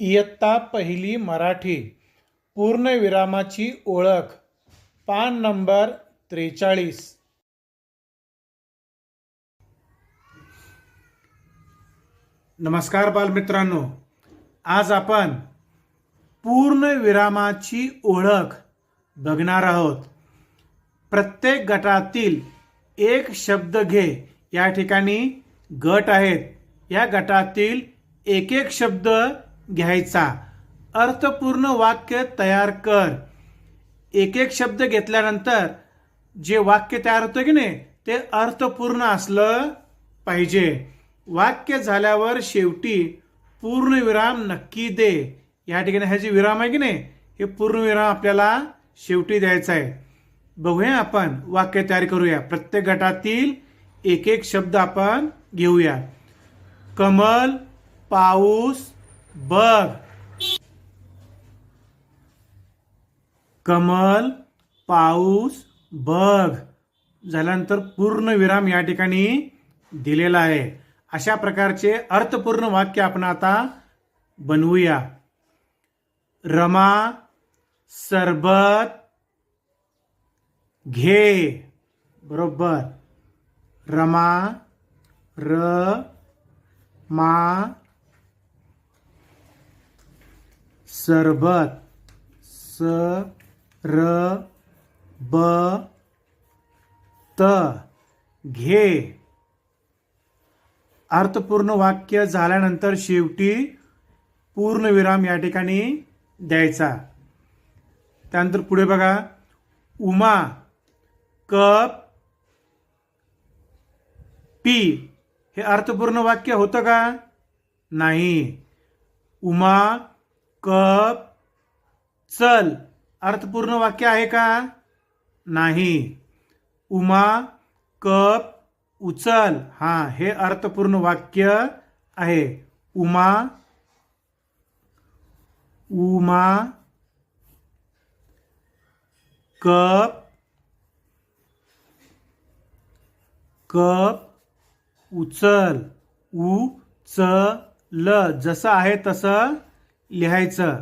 इयत्ता पहिली मराठी. पूर्णविरामाची ओळख. पान नंबर त्रेचाळीस. नमस्कार बालमित्रांनो. आज आपण पूर्णविरामाची ओळख बघणार आहोत. प्रत्येक गटातील एक शब्द घे. या ठिकाणी गट आहेत. या गटातील एक एक शब्द घ्यायचा. अर्थपूर्ण वाक्य तयार कर. एक एक शब्द घेतल्यानंतर जे वाक्य तयार होतं की नाही ते अर्थपूर्ण असलं पाहिजे. वाक्य झाल्यावर शेवटी पूर्णविराम नक्की दे. या ठिकाणी ह्याचे विराम आहे की नाही हे पूर्णविराम आपल्याला शेवटी द्यायचा आहे. बघूया आपण वाक्य तयार करूया. प्रत्येक गटातील एक एक शब्द आपण घेऊया. कमल पाऊस बघ. कमल पाऊस बघ. झाल्यानंतर पूर्ण विराम या ठिकाणी दिलेला आहे. अशा प्रकारचे अर्थपूर्ण वाक्य आपण आता बनवूया. रमा सरबत घे. बरोबर. रमा र मा सरबत स र ब त घे. अर्थपूर्ण वाक्य झाल्यानंतर शेवटी पूर्णविराम या ठिकाणी द्यायचा. त्यानंतर पुढे बघा. उमा कप पी हे अर्थपूर्ण वाक्य होतं का? नाही. उमा कप. चल. अर्थपूर्ण वाक्य आहे का? नाही. उमा कप उचल. हा हे अर्थपूर्ण वाक्य आहे. उमा उमा कप कप उचल. उ च ल जसं आहे तसं लिहायचं.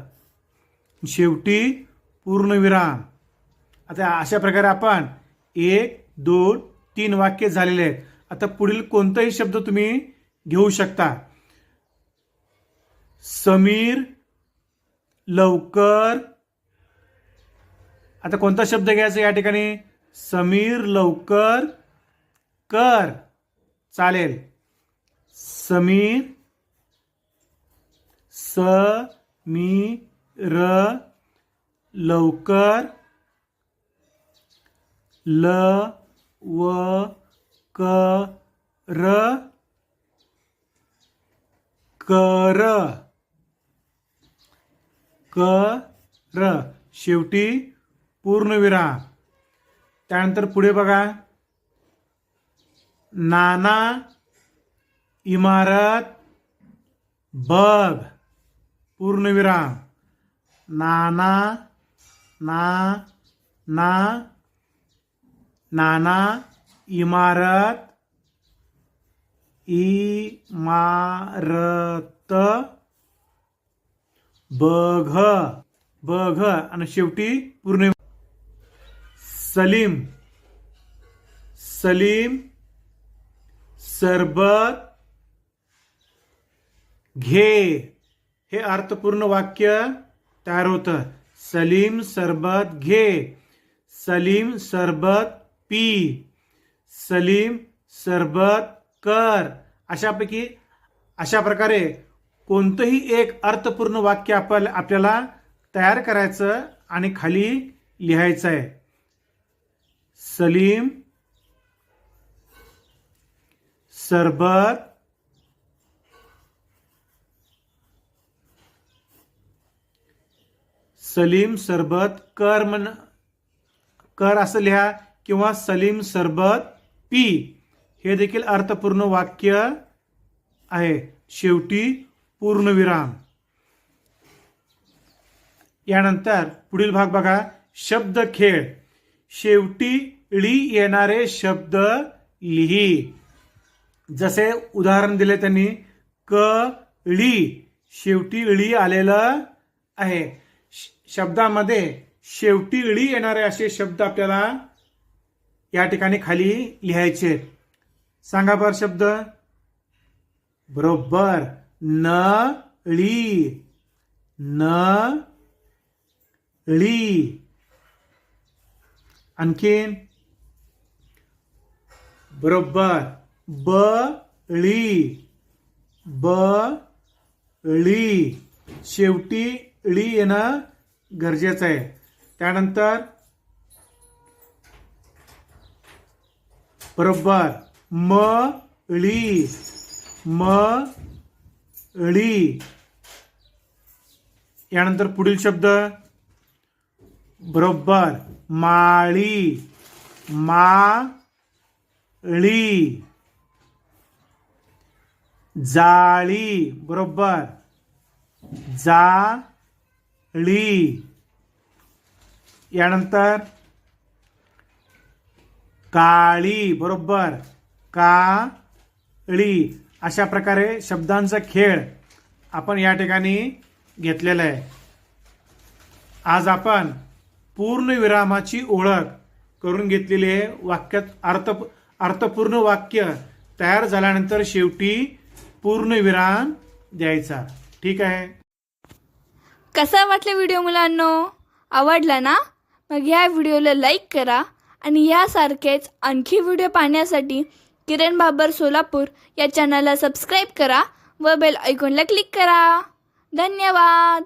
शेवटी पूर्णविराम. आता अशा प्रकारे आपण एक दोन तीन वाक्य झालेले आहेत. आता पुढील कोणताही शब्द तुम्ही घेऊ शकता. समीर लवकर. आता कोणता शब्द घ्यायचा या ठिकाणी? समीर लवकर. कर. चालेल. समीर स मी र लवकर ल व क र कर क र शेवटी पूर्णविराम. त्यानंतर पुढे बघा. नाना इमारत बघ. पूर्णविराम. नाना ना ना नाना इमारत इमारत बघ बघ आणि शेवटी पूर्ण सलीम सलीम सरबत घे. हे अर्थपूर्ण वाक्य तयार होतं. सलीम सरबत घे. सलीम सरबत पी. सलीम सरबत कर. अशापैकी अशा प्रकारे कोणतंही एक अर्थपूर्ण वाक्य आपण आपल्याला तयार करायचं आणि खाली लिहायचं आहे सलीम सरबत सलीम सरबत कर म्हण कर असं लिहा किंवा सलीम सरबत पी. हे देखील अर्थपूर्ण वाक्य आहे. शेवटी पूर्णविराम. यानंतर पुढील भाग बघा. शब्द खेळ. शेवटी ळी येणारे शब्द लिही. जसे उदाहरण दिले त्यांनी क ळी. शेवटी इळी आलेलं आहे. शब्दामध्ये शेवटी इळी येणारे असे शब्द आपल्याला या ठिकाणी खाली लिहायचे सांगा बर शब्द. बरोबर. न ळी न ळी आणखीन. बरोबर. ब ळी ब ळी शेवटी ळी येणं गरजेचं आहे. त्यानंतर बरोबर. म ळी. म ळी. यानंतर पुढील शब्द. बरोबर. माळी. माळी. जाळी. बरोबर. जा ळी यानंतर काळी बरोबर. काळी. अशा प्रकारे शब्दांचा खेळ आपण या ठिकाणी घेतलेला आहे. आज आपण पूर्णविरामाची ओळख करून घेतलेली आहे. वाक्यात अर्थ अर्थपूर्ण वाक्य तयार झाल्यानंतर शेवटी पूर्णविराम द्यायचा. ठीक आहे? कसा वाटला व्हिडिओ मुलांनो? आवडला ना? मग ह्या व्हिडिओला लाईक करा आणि यासारखेच आणखी व्हिडिओ पाहण्यासाठी किरण बाबर सोलापूर या चॅनलला सबस्क्राईब करा व बेल ऐकूनला क्लिक करा. धन्यवाद!